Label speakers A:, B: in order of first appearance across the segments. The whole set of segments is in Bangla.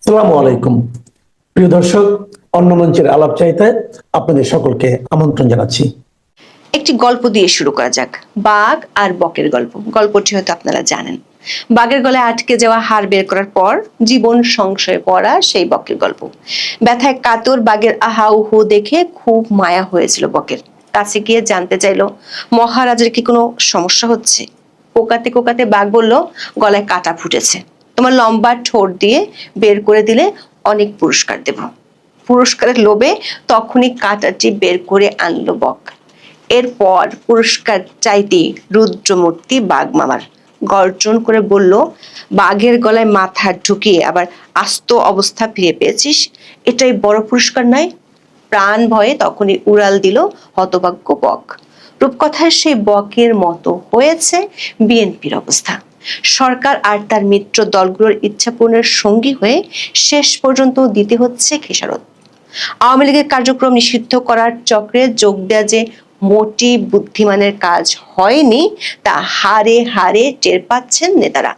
A: আলাইকুম। প্রিয় দর্শক, অন্য মঞ্চের আলাপ চাইতে আপনাদের সকলকে আমন্ত্রণ জানাচ্ছি।
B: একটি গল্প দিয়ে শুরু করা যাক। বাঘ আর বকের গল্প। গল্পটি হয়তো আপনারা জানেন। বাঘের গলায় আটকে যাওয়া হাড় বের করার পর জীবন সংশয়ে পড়া সেই বকের গল্প। ব্যথায় কাতর বাঘের আহা উহু দেখে খুব মায়া হয়েছিল বকের। কাছে গিয়ে জানতে চাইলো, মহারাজের কি কোনো সমস্যা হচ্ছে? কোকাতে কোকাতে বাঘ বলল, গলায় কাটা ফুটেছে। তোমার লম্বা ঠোঁট দিয়ে বের করে দিলে অনেক পুরস্কার দেব। পুরস্কারের লোভে তখনই কাঁটাটি বের করে আনলো বক। এরপর পুরস্কার চাইতে রুদ্রমূর্তি বাঘ মামার গর্জন করে বলল, বাঘের গলায় মাথা ঢুকিয়ে আবার আস্ত অবস্থা ফিরে পেয়েছিস? এটাই বড় পুরস্কার নয়? প্রাণ ভয়ে তখনই উড়াল দিল হতভাগ্য বক। রূপকথায় সেই বকের মতো হয়েছে বিএনপির অবস্থা। সরকার আর তার মিত্র দলগুলোর ইচ্ছা পূরণের সঙ্গী হয়ে শেষ পর্যন্ত দিতে হচ্ছে খেসারত। আওয়ামী লীগের কার্যক্রম নিষিদ্ধ করার চক্রে যোগ দেওয়া যে মোটি বুদ্ধিমানের কাজ হয়নি, তা হারে হারে টের পাচ্ছেন নেতারা।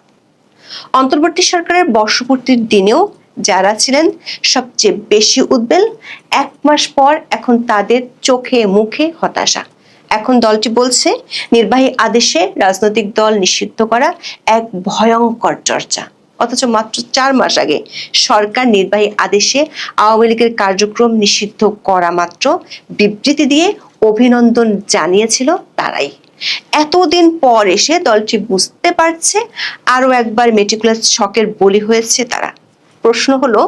B: অন্তর্বর্তী সরকারের বর্ষপূর্তির দিনেও যারা ছিলেন সবচেয়ে বেশি উদ্বেল, এক মাস পর এখন তাদের চোখে মুখে হতাশা। এখন দলটি বলছে, নির্বাহী আদেশে রাজনৈতিক দল নিষিদ্ধ করা এক ভয়ঙ্কর চর্চা। অথচ মাত্র চার মাস আগে সরকার নির্বাহী আদেশে আওয়ামী লীগের কার্যক্রম নিষিদ্ধ করা মাত্র বিবৃতি দিয়ে অভিনন্দন জানিয়েছিল তারাই। এতদিন পর এসে দলটি বুঝতে পারছে আরও একবার মেটিকুলার শকের বলি হয়েছে তারা। প্রশ্ন হলো,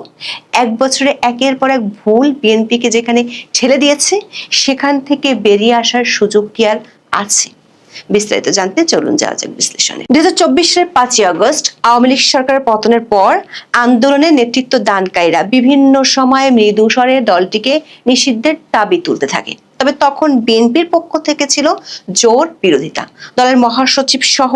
B: এক বছরে একের পর এক ভুল বিএনপিকে যেখানে ঠেলে দিয়েছে, সেখান থেকে বেরিয়ে আসার সুযোগ কি আর আছে? বিস্তারিত জানতে চলুন যাওয়া যাক বিশ্লেষণে। দুই হাজার চব্বিশ সালের পাঁচই আগস্ট, আওয়ামী লীগ সরকারের পতনের পর আন্দোলনের নেতৃত্ব দানকারীরা বিভিন্ন সময়ে মৃদু স্বরে দলটিকে নিষিদ্ধের দাবি তুলতে থাকে। তবে তখন বিএনপির পক্ষ থেকে ছিল জোর বিরোধিতা। দলের মহাসচিব সহ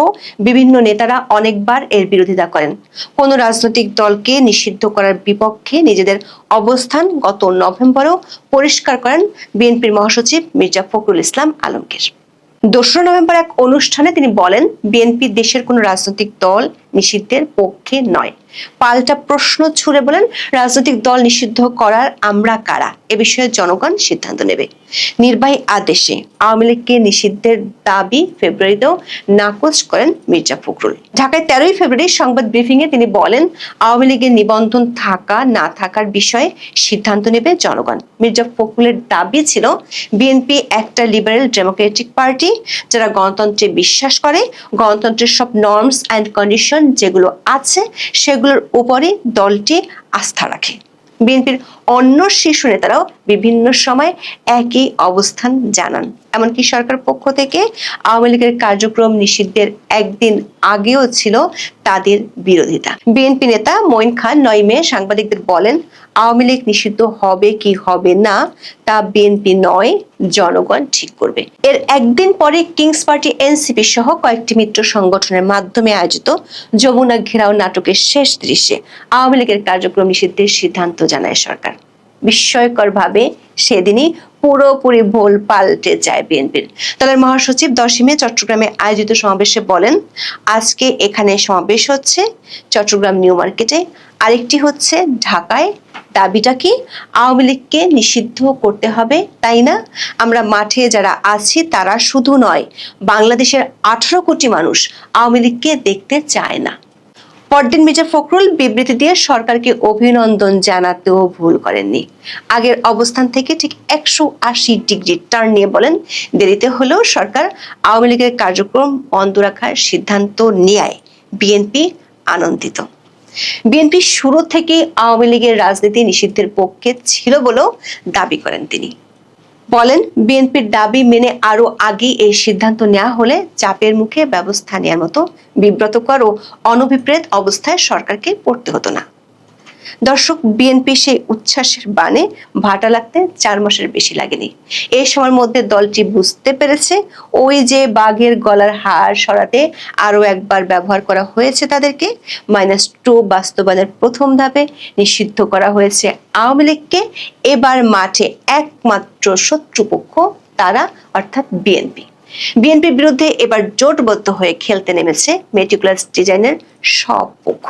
B: বিভিন্ন নেতারা অনেকবার এর বিরোধিতা করেন। কোন রাজনৈতিক দলকে নিষিদ্ধ করার বিপক্ষে নিজেদের অবস্থান গত নভেম্বরেও পরিষ্কার করেন বিএনপির মহাসচিব মির্জা ফখরুল ইসলাম আলমগীর। দোসরা নভেম্বর এক অনুষ্ঠানে তিনি বলেন, বিএনপি দেশের কোনো রাজনৈতিক দল নিষিদ্ধের পক্ষে নয়। পাল্টা প্রশ্ন ছুড়ে বলেন, রাজনৈতিক দল নিষিদ্ধ করার আমরা কারা? এ বিষয়ে জনগণ সিদ্ধান্ত নেবে। নির্বাহী আদেশে আওয়ামী লীগকে নিষিদ্ধের দাবি ফেব্রুয়ারিতেও নাকচ করেন মির্জা ফখরুল। ঢাকায় তেরোই ফেব্রুয়ারি সংবাদ ব্রিফিং এ তিনি বলেন, আওয়ামী লীগের নিবন্ধন থাকা, না থাকার বিষয়ে সিদ্ধান্ত নেবে জনগণ। মির্জা ফখরুলের দাবি ছিল, বিএনপি একটা লিবারেল ডেমোক্রেটিক পার্টি, যারা গণতন্ত্রে বিশ্বাস করে, গণতন্ত্রের সব নর্মস অ্যান্ড কন্ডিশন যেগুলো আছে সেগুলোর উপরে দলটি আস্থা রাখে। বিএনপির অন্য শীর্ষ নেতারাও বিভিন্ন সময় একই অবস্থান জানান। এমনকি সরকার পক্ষ থেকে আওয়ামী লীগের কার্যক্রম নিষিদ্ধের একদিন আগেও ছিল তাদের বিরোধিতা। বিএনপি নেতা মঈন খান নয় মে সাংবাদিকদের বলেন, আওয়ামী লীগ নিষিদ্ধ হবে কি হবে না, তা বিএনপি নয়, জনগণ ঠিক করবে। এর একদিন পরে কিংস পার্টি এনসিপি সহ কয়েকটি মিত্র সংগঠনের মাধ্যমে আয়োজিত যমুনা ঘেরাও নাটকের শেষ দৃশ্যে আওয়ামী লীগের কার্যক্রম নিষিদ্ধের সিদ্ধান্ত জানায় সরকার। বিস্ময়কর ভাবে সেদিনই পুরোপুরি ভোল পাল্টে যায় বিএনপির। দলের মহাসচিব দশই মে চট্টগ্রামে আয়োজিত সমাবেশে বলেন, আজকে এখানে সমাবেশ হচ্ছে চট্টগ্রাম নিউ মার্কেটে। আরেকটি হচ্ছে ঢাকায়। দাবিটা কি? আওয়ামী লীগকে নিষিদ্ধ করতে হবে, তাই না? আমরা মাঠে যারা আছি তারা শুধু নয়, বাংলাদেশের আঠারো কোটি মানুষ আওয়ামী লীগকে দেখতে চায় না। পরদিন মির্জা ফখরুল বিবৃতি দিয়ে সরকারকে অভিনন্দন জানাতেও ভুল করেননি। আগের অবস্থান থেকে ঠিক একশো আশি ডিগ্রি টার্ন নিয়ে বলেন, দেরিতে হলেও সরকার আওয়ামী লীগের কার্যক্রম বন্ধ রাখার সিদ্ধান্ত নেয় বিএনপি আনন্দিত। বিএনপি শুরু থেকে আওয়ামী লীগের রাজনীতি নিষিদ্ধের পক্ষে ছিল বলেও দাবি করেন তিনি। বলেন, বিএনপির দাবি মেনে আরও আগে এই সিদ্ধান্ত নেওয়া হলে চাপের মুখে ব্যবস্থা নেওয়ার মতো বিব্রতকর ও অনভিপ্রেত অবস্থায় সরকারকে পড়তে হতো না। দর্শক বিএনপি সেই উচ্ছ্বাসের বানে ভাটা লাগতে চার মাসের বেশি লাগেনি। এই সময়ের মধ্যে দলটি বুঝতে পেরেছে, ওই যে বাঘের গলার হার সরাতে আরও একবার ব্যবহার করা হয়েছে তাদেরকে মাইনাস টু বাস্তবায়নের প্রথম ধাপে নিষিদ্ধ করা হয়েছে আওয়ামী লীগকে। এবার মাঠে একমাত্র শত্রুপক্ষ তারা, অর্থাৎ বিএনপি বিএনপির বিরুদ্ধে এবার জোটবদ্ধ হয়ে খেলতে নেমেছে মেটিকুলাস ডিজাইনের সব পক্ষ।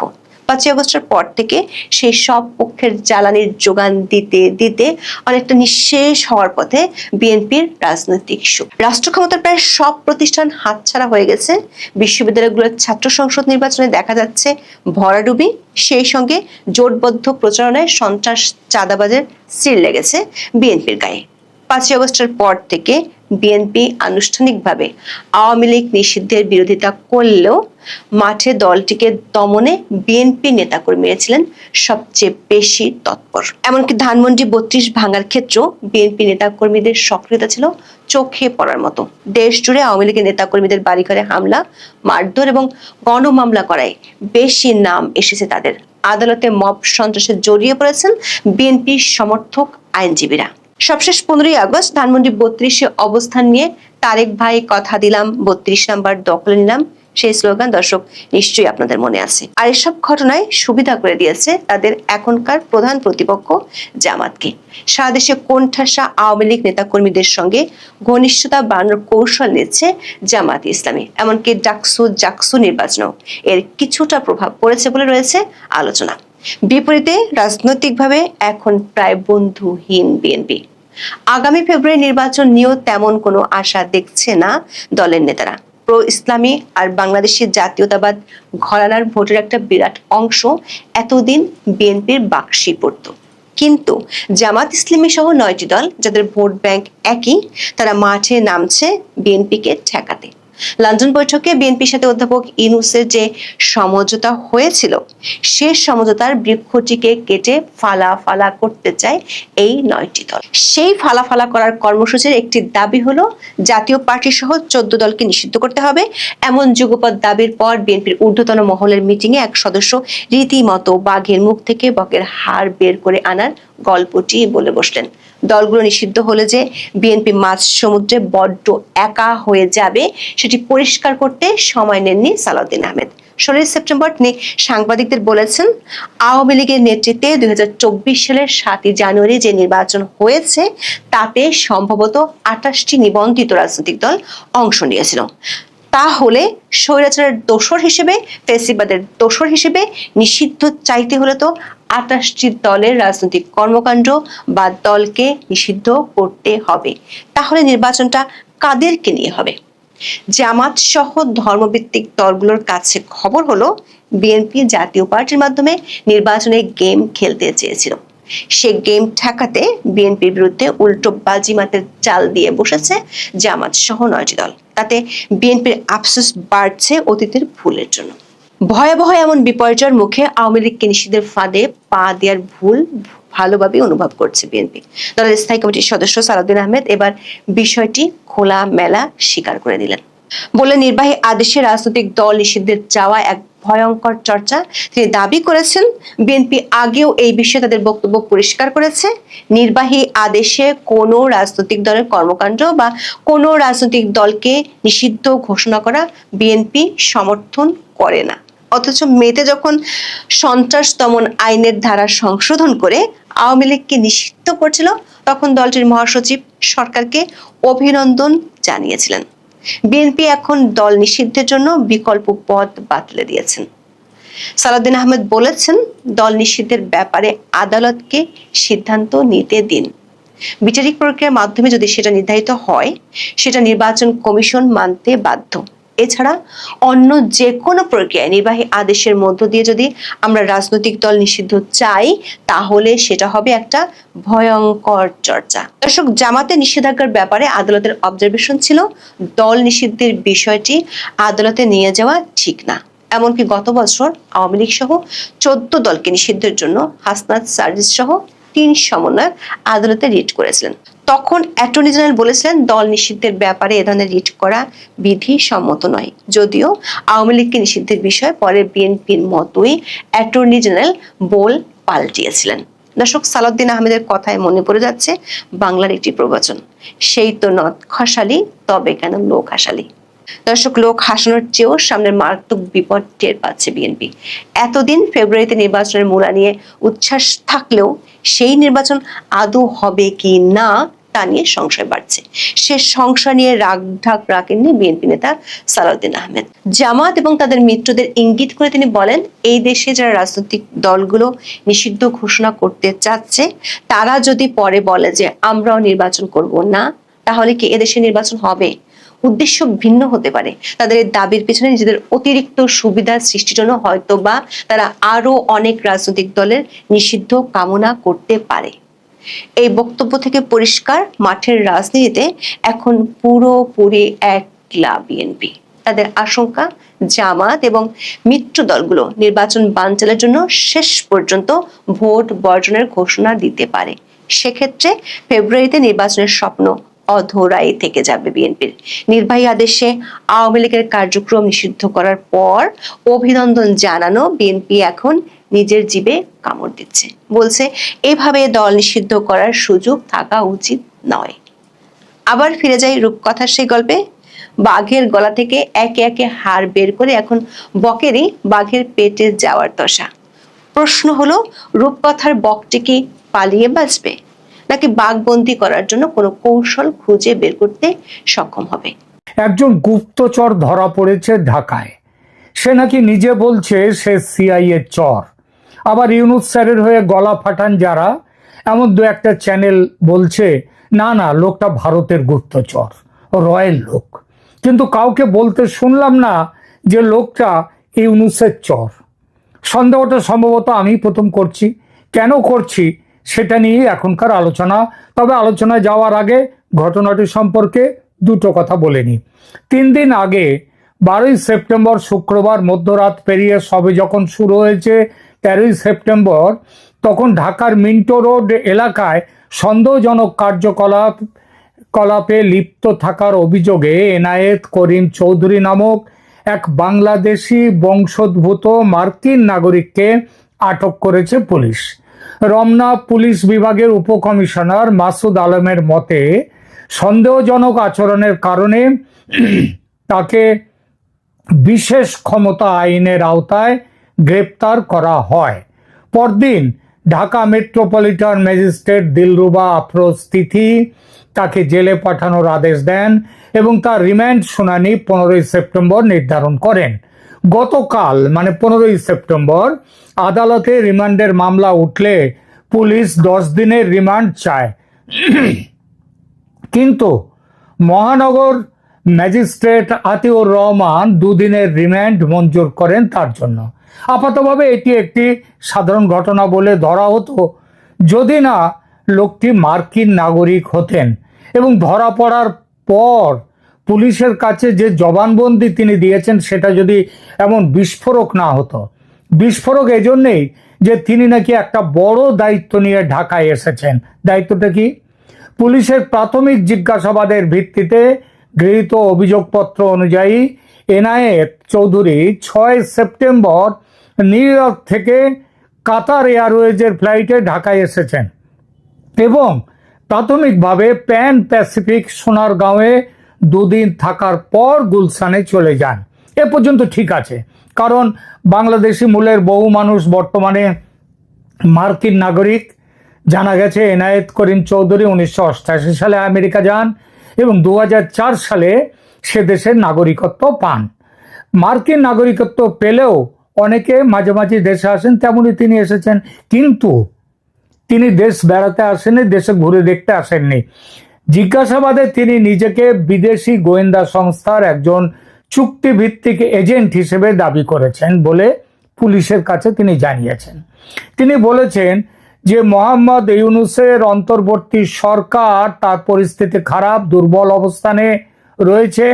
B: পাঁচই আগস্টের পর থেকে সেই সব পক্ষের জ্বালানির যোগান দিতে দিতে অনেকটা নিঃশেষ হওয়ার পথে বিএনপির রাজনৈতিক সুখ রাষ্ট্র ক্ষমতার প্রায় সব প্রতিষ্ঠান হাতছাড়া হয়ে গেছে। বিশ্ববিদ্যালয়গুলোর ছাত্র সংসদ নির্বাচনে দেখা যাচ্ছে ভরাডুবি। সেই সঙ্গে জোটবদ্ধ প্রচারণায় সন্ত্রাস চাঁদাবাজের সিল লেগেছে বিএনপির গায়ে। পাঁচই আগস্টের পর থেকে বিএনপি আনুষ্ঠানিকভাবে আওয়ামী লীগ নিষিদ্ধের বিরোধিতা করলেও মাঠে দলটিকে দমনে বিএনপি নেতাকর্মীরা ছিলেন সবচেয়ে বেশি তৎপর। এমনকি ধানমন্ডি বত্রিশ ভাঙার ক্ষেত্রেও বিএনপি নেতাকর্মীদের সক্রিয়তা ছিল চোখে পড়ার মতো। দেশ জুড়ে আওয়ামী লীগের নেতাকর্মীদের বাড়িঘরে হামলা, মারধর এবং গণমামলা করায় বেশি নাম এসেছে তাদের। আদালতে মব সন্ত্রাসে জড়িয়ে পড়েছেন বিএনপি সমর্থক আইনজীবীরা। সবশেষ পনেরোই আগস্ট, ধানমন্ডি বত্রিশে অবস্থান নিয়ে তারেক ভাই কথা দিলাম, বত্রিশ নাম্বার দখলে নিলাম। সেই স্লোগান দর্শক নিশ্চয়ই আপনাদের মনে আছে। আর এসব ঘটনায় সুবিধা করে দিয়েছে তাদের এখনকার প্রধান প্রতিপক্ষ জামাতকে। সারা দেশে কোণঠাসা আওয়ামী লীগ নেতাকর্মীদের সঙ্গে ঘনিষ্ঠতা বাড়ানোর কৌশল নিচ্ছে জামাত ইসলামী। এমনকি ডাকসু জাকসু নির্বাচনেও এর কিছুটা প্রভাব পড়েছে বলে রয়েছে আলোচনা। বিপরীতে রাজনৈতিকভাবে এখন প্রায় বন্ধুহীন বিএনপি। আগামী ফেব্রুয়ারি নির্বাচন নিয়েও তেমন কোনো আশা দেখছে না দলের নেতারা। প্রো ইসলামী আর বাংলাদেশের জাতীয়তাবাদ ঘরানার ভোটের একটা বিরাট অংশ এতদিন বিএনপির বাক্সি পড়ত। কিন্তু জামাত ইসলামী সহ নয়টি দল, যাদের ভোট ব্যাংক একই, তারা মাঠে নামছে বিএনপিকে ঠেকাতে। লন্ডন বৈঠকে বিএনপির সাথে অধ্যাপক ইনুসের যে সমঝোতা হয়েছিল, সে সমঝোতার বৃক্ষটিকে কেটে ফালা ফালা করতে চায় এই নয়টি দল। সেই ফালা ফালা করার কর্মসূচির একটি দাবি হলো, জাতীয় পার্টি সহ চোদ্দ দলকে নিষিদ্ধ করতে হবে। এমন যুগপৎ দাবির পর বিএনপির ঊর্ধ্বতন মহলের মিটিংয়ে এক সদস্য রীতিমতো বাঘের মুখ থেকে বকের হাড় বের করে আনার গল্পটি বলে বসলেন। দলগুলো নিষিদ্ধ হলে যে বিএনপি মাছ সমুদ্রে বড্ড একা হয়ে যাবে, সেটি পরিষ্কার করতে সময় নেননি সালাউদ্দিন আহমেদ। ষোলোই সেপ্টেম্বর তিনি সাংবাদিকদের বলেছেন, আওয়ামী লীগের নেতৃত্বে দুই হাজার চব্বিশ সালের সাতই জানুয়ারি যে নির্বাচন হয়েছে, তাতে সম্ভবত আঠাশটি নিবন্ধিত রাজনৈতিক দল অংশ নিয়েছিল। তাহলে স্বৈরাচারের দোসর হিসেবে, ফেসিবাদের দোসর হিসেবে নিষিদ্ধ চাইতে হলে তো আটাশটি দলের রাজনৈতিক কর্মকাণ্ড বা দলকে নিষিদ্ধ করতে হবে। তাহলে নির্বাচনটা কাদেরকে নিয়ে হবে? জামাত সহ ধর্মভিত্তিক দলগুলোর কাছে খবর হলো, বিএনপি জাতীয় পার্টির মাধ্যমে নির্বাচনে গেম খেলতে চেয়েছিল। সে গেম ঠেকাতে বিএনপির বিরুদ্ধে উল্টো বাজিমাতের চাল দিয়ে বসেছে জামাত সহ নয়টি দল। তাতে বিএনপির আফসোস বাড়ছে অতীতের ভুলের জন্য। ভয়াবহ এমন বিপর্যয়ের মুখে আওয়ামী লীগকে নিষিদ্ধের ফাঁদে পা দেওয়ার ভুল ভালোভাবে অনুভব করছে বিএনপি। দলের স্থায়ী কমিটির সদস্য সালাউদ্দিন আহমেদ এবার বিষয়টি খোলা মেলা স্বীকার করে দিলেন। বলে নির্বাহী আদেশে রাজনৈতিক দল নিষিদ্ধের চাওয়া এক ভয়ঙ্কর চর্চা। তিনি দাবি করেছেন, বিএনপি আগেও এই বিষয়ে তাদের বক্তব্য পরিষ্কার করেছে। নির্বাহী আদেশে কোনো রাজনৈতিক দলের কর্মকাণ্ড বা কোনো রাজনৈতিক দলকে নিষিদ্ধ ঘোষণা করা বিএনপি সমর্থন করে না। অথচ মেতে যখন সন্ত্রাস দমন আইনের ধারা সংশোধন করে আওয়ামী লীগকে নিষিদ্ধ করছিল, তখন দলটির মহাসচিব সরকারকে অভিনন্দন জানিয়েছিলেন। বিএনপি এখন দল নিষিদ্ধের জন্য বিকল্প পথ বাতলে দিয়েছেন। সালাউদ্দিন আহমেদ বলেছেন, দল নিষিদ্ধের ব্যাপারে আদালতকে সিদ্ধান্ত নিতে দিন। বিচারিক প্রক্রিয়ার মাধ্যমে যদি সেটা নির্ধারিত হয়, সেটা নির্বাচন কমিশন মানতে বাধ্য। এছাড়া অন্য যে কোনো প্রক্রিয়ায় নির্বাহী আদেশের মধ্য দিয়ে যদি আমরা রাজনৈতিক দল নিষিদ্ধ চাই, তাহলে সেটা হবে একটা ভয়ঙ্কর চর্চা। দর্শক, জামাতে নিষেধাজ্ঞার ব্যাপারে আদালতের অবজারভেশন ছিল, দল নিষিদ্ধের বিষয়টি আদালতে নিয়ে যাওয়া ঠিক না। এমনকি গত বছর আওয়ামী লীগ সহ চোদ্দ দলকে নিষিদ্ধের জন্য হাসনাত সার্ভিস সহ তিন সমন্বয়ক আদালতে রিট করেছিলেন। তখন অ্যাটর্নি জেনারেল বলেছিলেন, দল নিষিদ্ধের ব্যাপারে এ ধরনের রিট করা বিধি সম্মত নয়। যদিও আওয়ামী লীগকে নিষিদ্ধের বিষয়ে পরে বিএনপির মতোই অ্যাটর্নি জেনারেল বোল পাল্টিয়েছিলেন। দর্শক, সালাউদ্দিন আহমেদের কথায় মনে পড়ে যাচ্ছে বাংলার একটি প্রবচন, সেই তো নদ খসালি, তবে কেন লোক হাসালি? দর্শক, লোক হাসানোর চেয়েও সামনের মারাত্মক বিপদ টের পাচ্ছে বিএনপি। এতদিন ফেব্রুয়ারিতে নির্বাচনের মূলা নিয়ে উচ্ছ্বাস থাকলেও সেই নির্বাচন আদৌ হবে কি না তা নিয়ে সংশয় বাড়ছে। সে সংশয় নিয়ে রাগ ঢাক রাখেননি বিএনপি নেতা সালাউদ্দিন আহমেদ। জামাত এবং তাদের মিত্রদের ইঙ্গিত করে তিনি বলেন, এই দেশে যারা রাজনৈতিক দলগুলো নিষিদ্ধ ঘোষণা করতে চাচ্ছে, তারা যদি পরে বলে যে আমরাও নির্বাচন করব না, তাহলে কি এদেশে নির্বাচন হবে? উদ্দেশ্য ভিন্ন হতে পারে। তাদের দাবির পেছনে নিজেদের অতিরিক্ত সুবিধা সৃষ্টির জন্য হয়তো বা তারা আরও অনেক রাজনৈতিক দলের নিষিদ্ধ কামনা করতে পারে। এই বক্তব্য থেকে পরিষ্কার, মাঠের রাজনীতিতে এখন পুরোপুরি একলা বিএনপি। তাদের আশঙ্কা, জামাত এবং মিত্র দলগুলো নির্বাচন বানচালের জন্য শেষ পর্যন্ত ভোট বর্জনের ঘোষণা দিতে পারে। সেক্ষেত্রে ফেব্রুয়ারিতে নির্বাচনের স্বপ্ন অধরাই থেকে যাবে বিএনপির। নির্বাহী আদেশে আওয়ামী লীগের কার্যক্রম নিষিদ্ধ করার পর অভিনন্দন জানানো বিএনপি এখন নিজের জীবে কামড় দিচ্ছে। বলছে, এভাবে দল নিষিদ্ধ করার সুযোগ থাকা উচিত নয়। আবার ফিরে যাই রূপকথার সেই গল্পে। বাঘের গলা থেকে একে একে হাড় বের করে এখন বকেরই বাঘের পেটে যাওয়ার দশা। প্রশ্ন হলো, রূপকথার বকটি কি পালিয়ে বাঁচবে? নাকি বাঘ বাঘবন্দি করার জন্য কোনো কৌশল খুঁজে বের করতে সক্ষম হবে?
C: একজন গুপ্তচর ধরা পড়েছে ঢাকায়। সে নাকি নিজে বলছে সে সিআইএ চর। আবার ইউনুস স্যারের হয়ে গলা ফাটান যারা, এমন দু একটা চ্যানেল বলছে, না না, লোকটা ভারতের গুপ্তচর রয়্যাল লোক। কিন্তু কাউকে বলতে শুনলাম না যে লোকটা ইউনুসের চর। সন্দেহটা সম্ভবত আমি প্রথম করছি। কেন করছি, সেটা নিয়ে এখনকার আলোচনা। তবে আলোচনায় যাওয়ার আগে ঘটনাটি সম্পর্কে দুটো কথা বলে নিই। তিন দিন আগে বারোই সেপ্টেম্বর শুক্রবার মধ্যরাত পেরিয়ে সবে যখন শুরু হয়েছে তেরোই সেপ্টেম্বর, তখন ঢাকার মিন্টো রোড এলাকায় সন্দেহজনক কার্যকলাপ, কলাপে লিপ্ত থাকার অভিযোগে এনায়েত করিম চৌধুরী নামক এক বাংলাদেশি বংশোদ্ভূত মার্কিন নাগরিককে আটক করেছে পুলিশ। রমনা পুলিশ বিভাগের উপকমিশনার মাসুদ আলমের মতে, সন্দেহজনক আচরণের কারণে তাকে বিশেষ ক্ষমতা আইনের আওতায় গ্রেপ্তার করা হয়। পরদিন ঢাকা মেট্রোপলিটন ম্যাজিস্ট্রেট দিলরুবা আফরোজ তিথি তাকে জেলে পাঠানোর আদেশ দেন এবং তার রিমান্ড শুনানি পনেরোই সেপ্টেম্বর নির্ধারণ করেন। গতকাল মানে পনেরোই সেপ্টেম্বর, আদালতে রিমান্ডের মামলা উঠলে পুলিশ দশ দিনের রিমান্ড চায়। কিন্তু মহানগর ম্যাজিস্ট্রেট আতিউর রহমান দুদিনের রিমান্ড মঞ্জুর করেন তার জন্য। আপাতভাবে এটি একটি সাধারণ ঘটনা বলে ধরা হতো। যদি না, লোকটি মার্কিন নাগরিক হতেন এবং ধরা পড়ার পর পুলিশের কাছে যে জবানবন্দি তিনি দিয়েছেন, সেটা যদি এমন বিস্ফোরক না হতো। বিস্ফোরক এজন্যেই যে তিনি নাকি একটা বড় দায়িত্ব নিয়ে ঢাকায় এসেছেন। দায়িত্বটা কি? পুলিশের প্রাথমিক জিজ্ঞাসাবাদের ভিত্তিতে গৃহীত অভিযোগপত্র অনুযায়ী এনআইএফ চৌধুরী ছয় সেপ্টেম্বর নিউ ইয়র্ক থেকে কাতার এয়ারওয়েজের ফ্লাইটে ঢাকায় এসেছেন এবং প্রাথমিকভাবে প্যান প্যাসিফিক সোনারগাঁওয়ে দুদিন থাকার পর গুলশানে চলে যান। এ পর্যন্ত ঠিক আছে, কারণ বাংলাদেশি মূলের বহু মানুষ বর্তমানে মার্কিন নাগরিক। জানা গেছে, এনায়েত করিম চৌধুরী উনিশশো সালে আমেরিকা যান এবং দু হাজার চার সালে সে দেশের নাগরিকত্ব পান। মার্কিন নাগরিকত্ব পেলেও অনেকে মাঝে মাঝে দেশে আসেন, তেমনই তিনি এসেছেন। কিন্তু তিনি দেশ বেড়াতে আসেননি, দেশে ঘুরে দেখতে আসেননি। জিজ্ঞাসাবাদে তিনি নিজেকে বিদেশি গোয়েন্দা সংস্থার একজন চুক্তিভিত্তিক এজেন্ট হিসেবে দাবি করেছেন বলে পুলিশের কাছে তিনি জানিয়েছেন। তিনি বলেছেন যে মোহাম্মদ ইউনুসের অন্তর্বর্তী সরকার তার পরিস্থিতি খারাপ, দুর্বল অবস্থানে রয়েছে,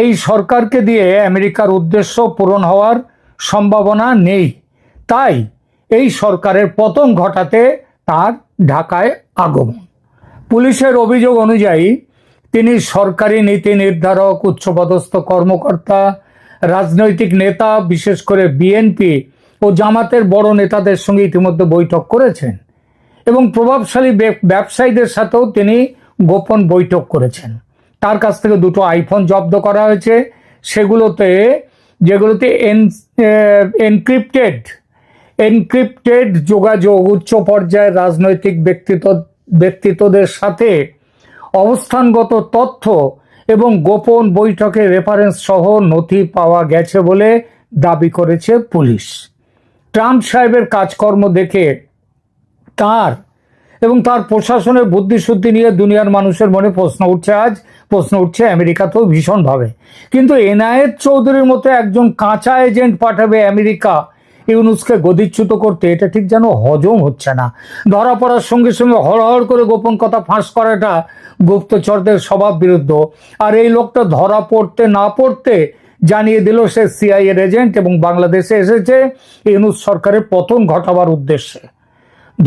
C: এই সরকারকে দিয়ে আমেরিকার উদ্দেশ্য পূরণ হওয়ার সম্ভাবনা নেই। তাই এই সরকারের পতন ঘটাতে তার ঢাকায় আগমন। পুলিশের অভিযোগ অনুযায়ী, তিনি সরকারি নীতি নির্ধারক, উচ্চপদস্থ কর্মকর্তা, রাজনৈতিক নেতা, বিশেষ করে বিএনপি ও জামাতের বড় নেতাদের সঙ্গে ইতিমধ্যে বৈঠক করেছেন এবং প্রভাবশালী ব্যবসায়ীদের সাথেও তিনি গোপন বৈঠক করেছেন। তার কাছ থেকে দুটো আইফোন জব্দ করা হয়েছে। সেগুলোতে, যেগুলোতে এন এনক্রিপ্টেড এনক্রিপ্টেড যোগাযোগ, উচ্চ পর্যায়ের রাজনৈতিক ব্যক্তিত্ব, ব্যক্তিত্বদের সাথে অবস্থানগত তথ্য এবং গোপন বৈঠকে রেফারেন্স সহ নথি পাওয়া গেছে বলে দাবি করেছে পুলিশ। ট্রাম্প সাহেবের কাজকর্ম দেখে তার এবং তার প্রশাসনের বুদ্ধিশুদ্ধি নিয়ে দুনিয়ার মানুষের মনে প্রশ্ন উঠছে আজ, প্রশ্ন উঠছে আমেরিকাতেও ভীষণভাবে। কিন্তু এনায়েত চৌধুরীর মতো একজন কাঁচা এজেন্ট পাঠাবে আমেরিকা ইউনুসকে গদিচ্যুত করতে, এটা ঠিক যেন হজম হচ্ছে না। ধরা পড়ার সঙ্গে সঙ্গে হড়হড় করে গোপন কথা ফাঁস করাটা গুপ্তচরদের স্বভাব বিরুদ্ধ। আর এই লোকটা ধরা পড়তে না পড়তে জানিয়ে দিল সে সিআইএর এজেন্ট এবং বাংলাদেশে এসেছে ইউনুস সরকারের পতন ঘটাবার উদ্দেশ্যে।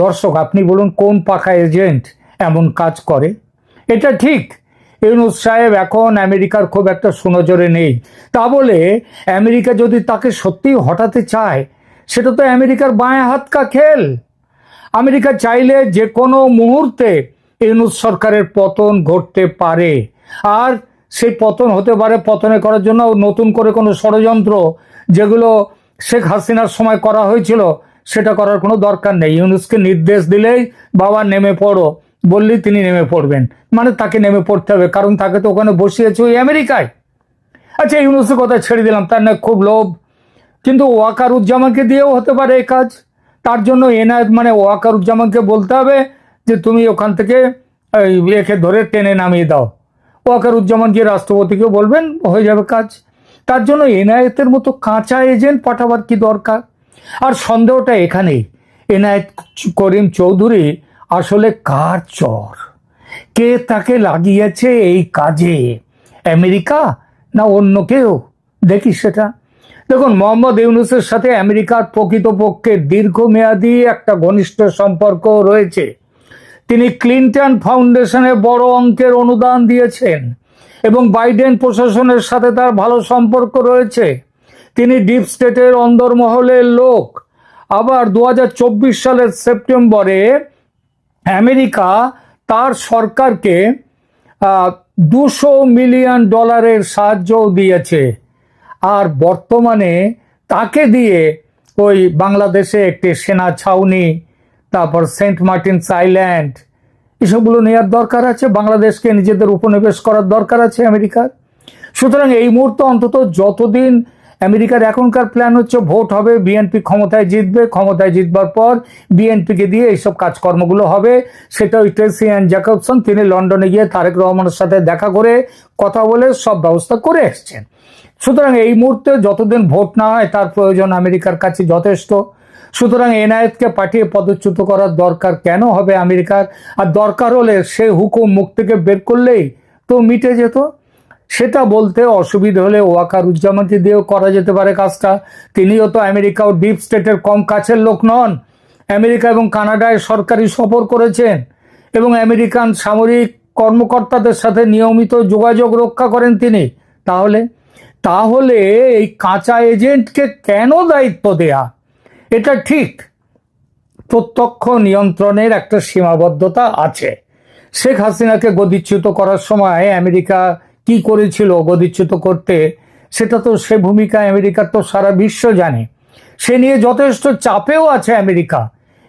C: দর্শক, আপনি বলুন কোন পাকা এজেন্ট এমন কাজ করে? এটা ঠিক। ইউনুস সাহেব এখন আমেরিকার খুব একটা সুনজরে নেই। তা বলে আমেরিকা যদি তাকে সত্যিই হটাতে চায়, সেটা তো আমেরিকার বাঁয়ে হাত কা খেল। আমেরিকা চাইলে যে কোনো মুহূর্তে ইউনুস সরকারের পতন ঘটতে পারে। আর সেই পতন হতে পারে পতনে করার জন্য নতুন করে কোনো ষড়যন্ত্র, যেগুলো শেখ হাসিনার সময় করা হয়েছিল সেটা করার কোনো দরকার নেই। ইউনুসকে নির্দেশ দিলেই বাবা নেমে পড়ো বললেই তিনি নেমে পড়বেন। মানে তাকে নেমে পড়তে হবে, কারণ তাকে তো ওখানে বসিয়েছে ওই আমেরিকায়। আচ্ছা ইউনুসের কথা ছেড়ে দিলাম, তার না খুব লোভ। কিন্তু ওয়াকারুজ্জামানকে দিয়েও হতে পারে এই কাজ। তার জন্য এনায়েত মানে ওয়াকারুজ্জামানকে বলতে হবে যে তুমি ওখান থেকে একে ধরে টেনে নামিয়ে দাও। ওয়াকারুজ্জামান গিয়ে রাষ্ট্রপতিকে বলবেন, হয়ে যাবে কাজ। তার জন্য এনায়েতের মতো কাঁচা এজেন্ট পাঠাবার কি দরকার? আর সন্দেহটা এখানেই। এনায়েত করিম চৌধুরী আসলে কার চর? কে তাকে লাগিয়েছে এই কাজে? আমেরিকা না অন্য কেউ? দেখি সেটা। দেখুন, মোহাম্মদ ইউনুসের সাথে আমেরিকার প্রকৃতপক্ষে দীর্ঘমেয়াদী একটা ঘনিষ্ঠ সম্পর্ক রয়েছে। তিনি ক্লিন্টন ফাউন্ডেশনে বড় অঙ্কের অনুদান দিয়েছেন এবং বাইডেন প্রশাসনের সাথে তার ভালো সম্পর্ক রয়েছে। তিনি ডিপ স্টেটের অন্দরমহলের লোক। আবার দু হাজার চব্বিশ সালের সেপ্টেম্বরে আমেরিকা তার সরকারকে দুশো মিলিয়ন ডলারের সাহায্যও দিয়েছে। আর বর্তমানে তাকে দিয়ে ওই বাংলাদেশে একটি সেনা ছাউনি, তারপর সেন্ট মার্টিনস আইল্যান্ড, এসবগুলো নেওয়ার দরকার আছে। বাংলাদেশকে নিজেদের উপনিবেশ করার দরকার আছে আমেরিকার। সুতরাং এই মুহূর্তে অন্তত যতদিন আমেরিকার এখনকার প্ল্যান হচ্ছে ভোট হবে বিএনপি ক্ষমতায় জিতবে। ক্ষমতায় জিতবার পর বিএনপিকে দিয়ে এইসব কাজকর্মগুলো হবে। সেটা ওই ট্রেসি অ্যান্ড জ্যাকবসন, তিনি লন্ডনে গিয়ে তারেক রহমানের সাথে দেখা করে কথা বলে সব ব্যবস্থা করে এসছেন। সুতরাং এই মুহূর্তে যতদিন ভোট না হয়, তার প্রয়োজন আমেরিকার কাছে যথেষ্ট। সুতরাং এনায়েতকে পাঠিয়ে পদচ্যুত করার দরকার কেন হবে আমেরিকার? আর দরকার হলে সে হুকুম মুখ থেকে বের করলেই তো মিটে যেত। সেটা বলতে অসুবিধা হলে ওয়াকারুজ্জামানকে দিয়েও করা যেতে পারে কাজটা। তিনিও তো আমেরিকা ও ডিপ স্টেটের কম কাছের লোক নন। আমেরিকা এবং কানাডায় সরকারি সফর করেছেন এবং আমেরিকান সামরিক কর্মকর্তাদের সাথে নিয়মিত যোগাযোগ রক্ষা করেন তিনি। তাহলে তাহলে এই কাঁচা এজেন্টকে কেন দায়িত্ব দেয়া? এটা ঠিক। প্রত্যক্ষ নিয়ন্ত্রণের একটা সীমাবদ্ধতা আছে। শেখ হাসিনাকে গদিচ্যুত করার সময় আমেরিকা কি করেছিল গদিচ্যুত করতে, সেটা তো সে ভূমিকা আমেরিকার তো সারা বিশ্ব জানে। সে নিয়ে যথেষ্ট চাপেও আছে আমেরিকা।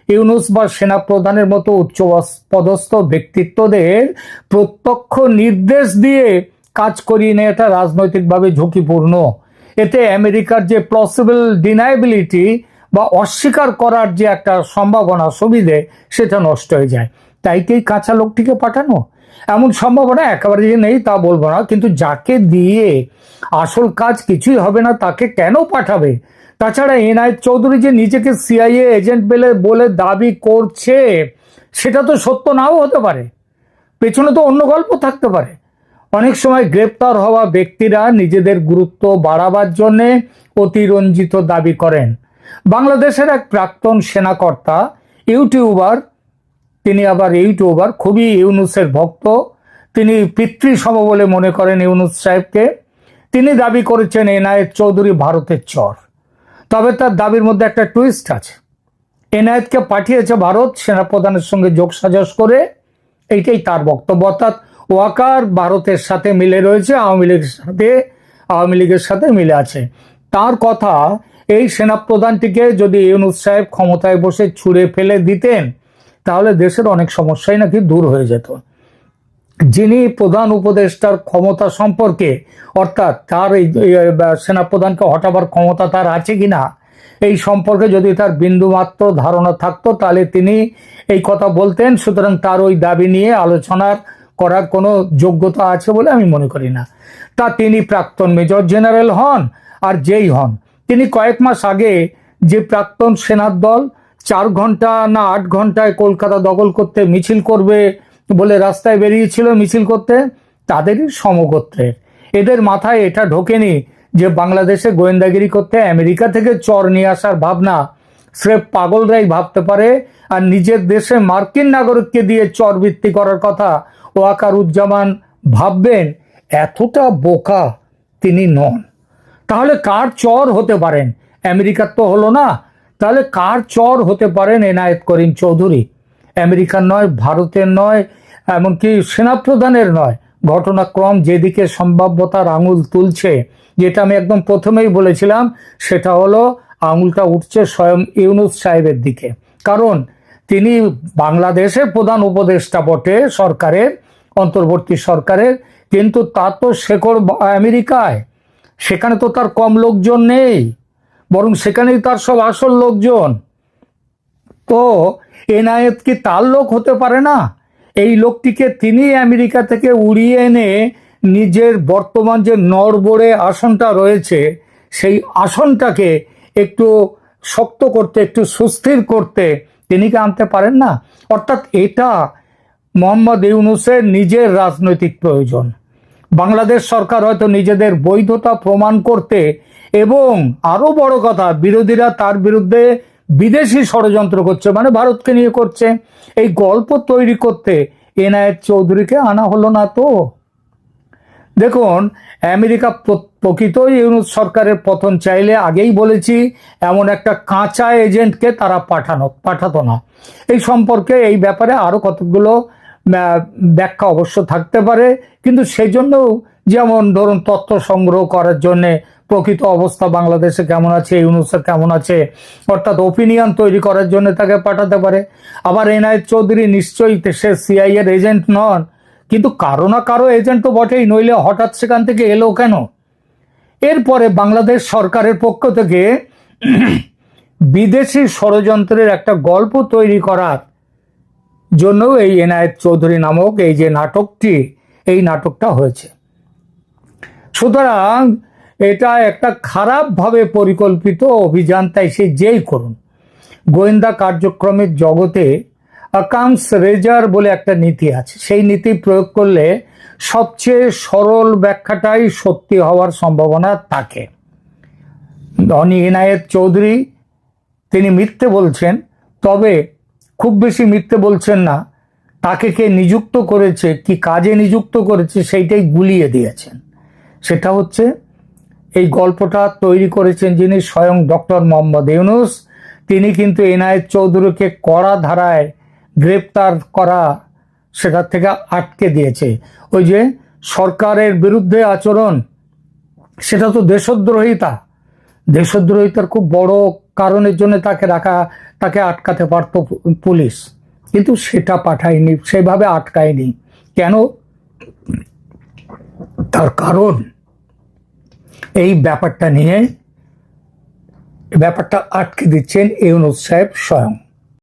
C: ইউনুস বা সেনা সেনাপ্রধানের মতো উচ্চ পদস্থ ব্যক্তিত্বদের প্রত্যক্ষ নির্দেশ দিয়ে কাজ করিয়ে নেওয়াটা রাজনৈতিকভাবে ঝুঁকিপূর্ণ। এতে আমেরিকার যে পসিবল ডিনাইবিলিটি বা অস্বীকার করার যে একটা সম্ভাবনা সুবিধে, সেটা নষ্ট হয়ে যায়। তাই কি কাঁচা লোকটিকে পাঠানো? এমন সম্ভাবনা একেবারে যে নেই তা বলব না, কিন্তু যাকে দিয়ে আসল কাজ কিছুই হবে না, তাকে কেন পাঠাবে? তাছাড়া এনআইএ চৌধুরী যে নিজেকে সিআইএ এজেন্ট বলে বলে দাবি করছে, সেটা তো সত্য নাও হতে পারে। পেছনে তো অন্য গল্প থাকতে পারে। অনেক সময় গ্রেপ্তার হওয়া ব্যক্তিরা নিজেদের গুরুত্ব বাড়াবার জন্যে অতিরঞ্জিত দাবি করেন। বাংলাদেশের এক প্রাক্তন সেনাকর্তা, ইউটিউবার তিনি আবার ইউটিউবার, খুবই ইউনুসের ভক্ত। তিনি পিতৃসম বলে মনে করেন ইউনুস সাহেবকে। তিনি দাবি করেছেন এনায়েত চৌধুরী ভারতের চর। তবে তার দাবির মধ্যে একটা টুইস্ট আছে। এনায়েতকে পাঠিয়েছে ভারত সেনাপ্রধানের সঙ্গে যোগ সাজস করে। এইটাই তার বক্তব্য। অর্থাৎ ওয়াকার ভারতের সাথে মিলে রয়েছে, আওয়ামী লীগের সাথে, আওয়ামী লীগের সাথে মিলে আছে। তার কথা এই সেনাপ্রধানটিকে যদি ইউনুস সাহেব ক্ষমতায় বসে ছুঁড়ে ফেলে দিতেন তাহলে দেশের অনেক সমস্যাই নাকি দূর হয়ে যেত। যিনি প্রধান উপদেষ্টার ক্ষমতা সম্পর্কে, অর্থাৎ তার এই সেনাপ্রধানকে হটাবার ক্ষমতা তার আছে কি না এই সম্পর্কে যদি তার বিন্দুমাত্র ধারণা থাকতো, তাহলে তিনি এই কথা বলতেন। সুতরাং তার ওই দাবি নিয়ে আলোচনার করার কোনো যোগ্যতা আছে বলে আমি মনে করি না। তা তিনি প্রাক্তন মেজর জেনারেল হন আর যেই হন। তিনি কয়েক মাস আগে যে প্রাক্তন সেনার দল চার ঘণ্টা না আট ঘন্টায় কলকাতা দখল করতে মিছিল করবে বলে রাস্তায় বেরিয়েছিল মিছিল করতে? তাদেরই সমগোত্রের এদের মাথায় এটা ঢোকেনি যে বাংলাদেশে গোয়েন্দাগিরি করতে আমেরিকা থেকে চর নিয়ে আসার ভাবনা। স্রেফ পাগলরাই ভাবতে পারে আর নিজের দেশে মার্কিন নাগরিককে দিয়ে চর বৃত্তি করার কথা ওয়াকারুজ্জামান ভাববেন, এতটা বোকা তিনি নন। তাহলে কার চর হতে পারেন? আমেরিকার তো হলো না তাহলে কার চর হতে পারেন এনায়েত করিম চৌধুরী? আমেরিকার নয়, ভারতের নয়, এমনকি সেনাপ্রধানের নয়। ঘটনাক্রম যেদিকে সম্ভাব্যতার আঙুল তুলছে, যেটা আমি একদম প্রথমেই বলেছিলাম, সেটা হলো আঙুলটা উঠছে স্বয়ং ইউনুস সাহেবের দিকে। কারণ তিনি বাংলাদেশের প্রধান উপদেষ্টা বটে সরকারের, অন্তর্বর্তী সরকারের, কিন্তু তার তো শেকড় আমেরিকায়। সেখানে তো তার কম লোকজন নেই। বরং সেখানেই তার সব আসল লোকজন। তো এনায়েত কি তার লোক হতে পারে না? এই লোকটিকে তিনি আমেরিকা থেকে উড়িয়ে এনে নিজের বর্তমান যে নড়বড়ে আসনটা রয়েছে, সেই আসনটাকে একটু শক্ত করতে, একটু সুস্থির করতে তিনি কি আনতে পারেন না? অর্থাৎ এটা মোহাম্মদ ইউনুসের নিজের রাজনৈতিক প্রয়োজন। বাংলাদেশ সরকার হয়তো নিজেদের বৈধতা প্রমাণ করতে এবং আরও বড় কথা, বিরোধীরা তার বিরুদ্ধে বিদেশি ষড়যন্ত্র করছে মানে ভারতকে নিয়ে করছে। এই গল্প তৈরি করতে এনায়েত চৌধুরীকে আনা হলো না তো। দেখুন, আমেরিকা প্র- প্রকৃতই ইউনুস সরকারের পতন চাইলে আগেই বলেছি, এমন একটা কাঁচা এজেন্টকে তারা পাঠানো, পাঠাতো না। এই সম্পর্কে এই ব্যাপারে আরও কতগুলো ব্যাখ্যা অবশ্য থাকতে পারে, কিন্তু সেই জন্যও যেমন ধরুন তথ্য সংগ্রহ করার জন্যে প্রকৃত অবস্থা বাংলাদেশে কেমন আছে ইউনুসের কেমন আছে? অর্থাৎ ওপিনিয়ন তৈরি করার জন্য তাকে পাঠাতে পারে। আবার এনআই চৌধুরী নিশ্চয়ই সে সিআই এর এজেন্ট নন, কিন্তু কারও না কারও এজেন্ট তো বটেই, নইলে হঠাৎ সেখান থেকে এলো কেন? এরপরে বাংলাদেশ সরকারের পক্ষ থেকে বিদেশি ষড়যন্ত্রের একটা গল্প তৈরি করার জন্য এই এনায়েত চৌধুরী নামক এই যে নাটকটি, এই নাটকটা হয়েছে। সুতরাং এটা একটা খারাপভাবে পরিকল্পিত অভিযান, তাই সে যেই করুন। গোয়েন্দা কার্যক্রমের জগতে অ্যাকাউন্টস রেজার বলে একটা নীতি আছে। সেই নীতি প্রয়োগ করলে সবচেয়ে সরল ব্যাখ্যাটাই সত্যি হওয়ার সম্ভাবনা থাকে। ধনী ইনায়েত চৌধুরী, তিনি মিথ্যে বলছেন, তবে খুব বেশি মিথ্যে বলছেন না, তাকে কে নিযুক্ত করেছে, কি কাজে নিযুক্ত করেছে, সেইটাই গুলিয়ে দিয়েছেন। সেটা হচ্ছে এই গল্পটা তৈরি করেছেন যিনি স্বয়ং ডক্টর মোহাম্মদ ইউনুস। তিনি কিন্তু এনায়েত চৌধুরীকে কড়া ধারায় গ্রেপ্তার করা সেটা থেকে আটকে দিয়েছে। ওই যে সরকারের বিরুদ্ধে আচরণ, সেটা তো দেশদ্রোহিতা। দেশদ্রোহিতার খুব বড় কারণের জন্য তাকে রাখা, তাকে আটকাতে পারত পুলিশ। কিন্তু সেটা পাঠায়নি, সেভাবে আটকায়নি। কেন? তার কারণ এই ব্যাপারটা নিয়ে ব্যাপারটা আটকে দিচ্ছেন ইউনুস সাহেব স্বয়ং।